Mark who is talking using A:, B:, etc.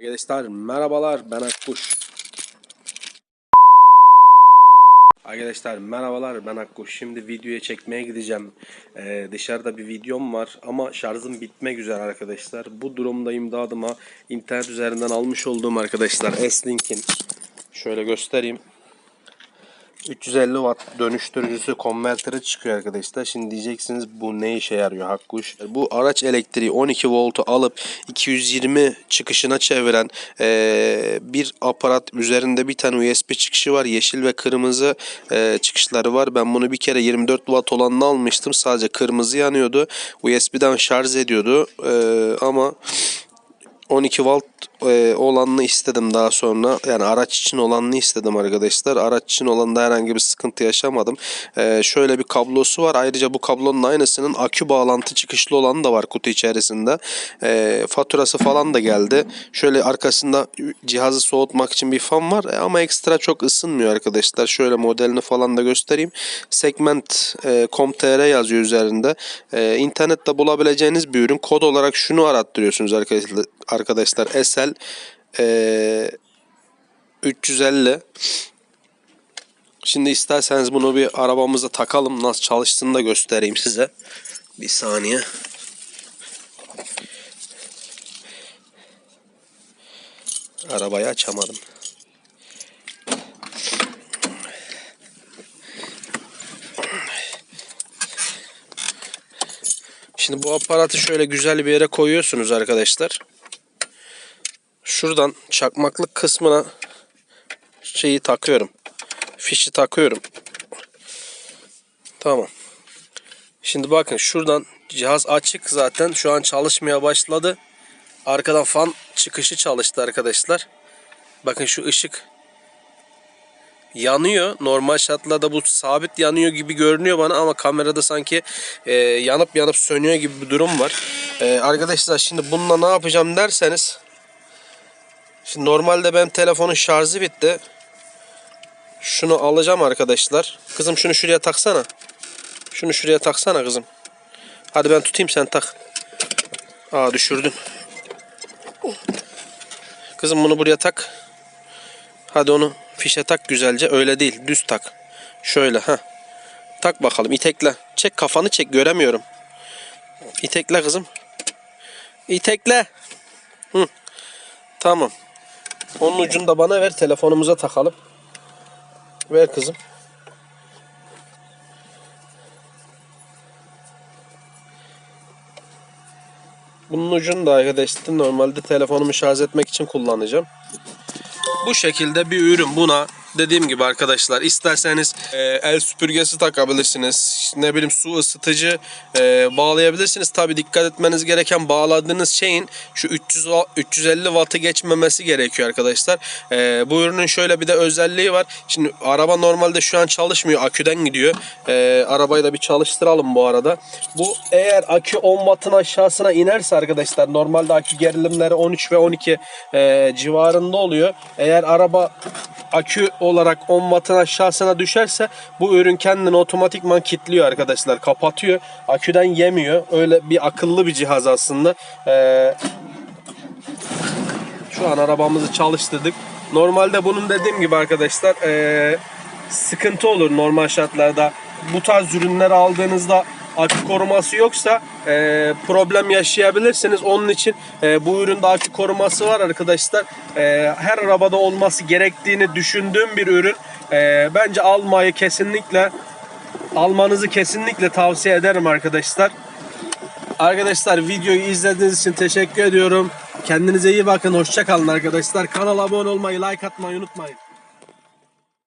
A: Arkadaşlar merhabalar ben Akkuş. Arkadaşlar merhabalar ben Akkuş. Şimdi videoya çekmeye gideceğim. Ee, dışarıda bir videom var ama şarjım bitmek üzere arkadaşlar. Bu durumda imdadıma internet üzerinden almış olduğum arkadaşlar S-Link'in şöyle göstereyim. 350 watt dönüştürücüsü konverteri çıkıyor arkadaşlar. Şimdi diyeceksiniz bu ne işe yarıyor Hakkuş? Bu araç elektriği 12 voltu alıp 220 çıkışına çeviren eee, bir aparat üzerinde bir tane USB çıkışı var. Yeşil ve kırmızı eee, çıkışları var. Ben bunu bir kere 24 watt olanını almıştım. Sadece kırmızı yanıyordu. USB'den şarj ediyordu. Eee, ama 12 volt e, olanını istedim daha sonra. Yani araç için olanını istedim arkadaşlar. Araç için olanda herhangi bir sıkıntı yaşamadım. E, şöyle bir kablosu var. Ayrıca bu kablonun aynısının akü bağlantı çıkışlı olanı da var kutu içerisinde. E, faturası falan da geldi. Şöyle arkasında cihazı soğutmak için bir fan var. E, ama ekstra çok ısınmıyor arkadaşlar. Şöyle modelini falan da göstereyim. Segment e, yazıyor üzerinde. E, internette bulabileceğiniz bir ürün. Kod olarak şunu arattırıyorsunuz arkadaşlar. Arkadaşlar SL e, 350 Şimdi isterseniz bunu bir arabamıza takalım. Nasıl çalıştığını da göstereyim size. Bir saniye. Arabayı açamadım. Şimdi bu aparatı şöyle güzel bir yere koyuyorsunuz arkadaşlar. Şuradan çakmaklık kısmına şeyi takıyorum. Fişi takıyorum. Tamam. Şimdi bakın şuradan cihaz açık zaten. Şu an çalışmaya başladı. Arkadan fan çıkışı çalıştı arkadaşlar. Bakın şu ışık yanıyor. Normal şartlarda bu sabit yanıyor gibi görünüyor bana ama kamerada sanki e, yanıp yanıp sönüyor gibi bir durum var. E, arkadaşlar şimdi bununla ne yapacağım derseniz Şimdi normalde benim telefonun şarjı bitti. Şunu alacağım arkadaşlar. Kızım şunu şuraya taksana. Şunu şuraya taksana kızım. Hadi ben tutayım sen tak. Aa düşürdüm. Kızım bunu buraya tak. Hadi onu fişe tak güzelce. Öyle değil düz tak. Şöyle ha. Tak bakalım itekle. Çek kafanı çek göremiyorum. İtekle kızım. İtekle. Hı. Tamam. Onun ucunu da bana ver. Telefonumuza takalım. Ver kızım. Bunun ucunu da arkadaşlar normalde telefonumu şarj etmek için kullanacağım. Bu şekilde bir ürün buna dediğim gibi arkadaşlar isterseniz e, el süpürgesi takabilirsiniz. Ne bileyim su ısıtıcı e, bağlayabilirsiniz. Tabi dikkat etmeniz gereken bağladığınız şeyin şu 300 wa- 350 wattı geçmemesi gerekiyor arkadaşlar. E, bu ürünün şöyle bir de özelliği var. Şimdi araba normalde şu an çalışmıyor. Aküden gidiyor. E, arabayı da bir çalıştıralım bu arada. Bu eğer akü 10 wattın aşağısına inerse arkadaşlar normalde akü gerilimleri 13 ve 12 e, civarında oluyor. Eğer araba akü olarak 10 wattın aşağısına düşerse bu ürün kendini otomatikman kilitliyor arkadaşlar. Kapatıyor. Aküden yemiyor. Öyle bir akıllı bir cihaz aslında. Ee, şu an arabamızı çalıştırdık. Normalde bunun dediğim gibi arkadaşlar ee, sıkıntı olur normal şartlarda. Bu tarz ürünler aldığınızda akü koruması yoksa ee, problem yaşayabilirsiniz. Onun için ee, bu üründe akü koruması var arkadaşlar. Ee, her arabada olması gerektiğini düşündüğüm bir ürün. Ee, bence almayı kesinlikle almanızı kesinlikle tavsiye ederim arkadaşlar. Arkadaşlar videoyu izlediğiniz için teşekkür ediyorum. Kendinize iyi bakın. Hoşça kalın arkadaşlar. Kanala abone olmayı, like atmayı unutmayın.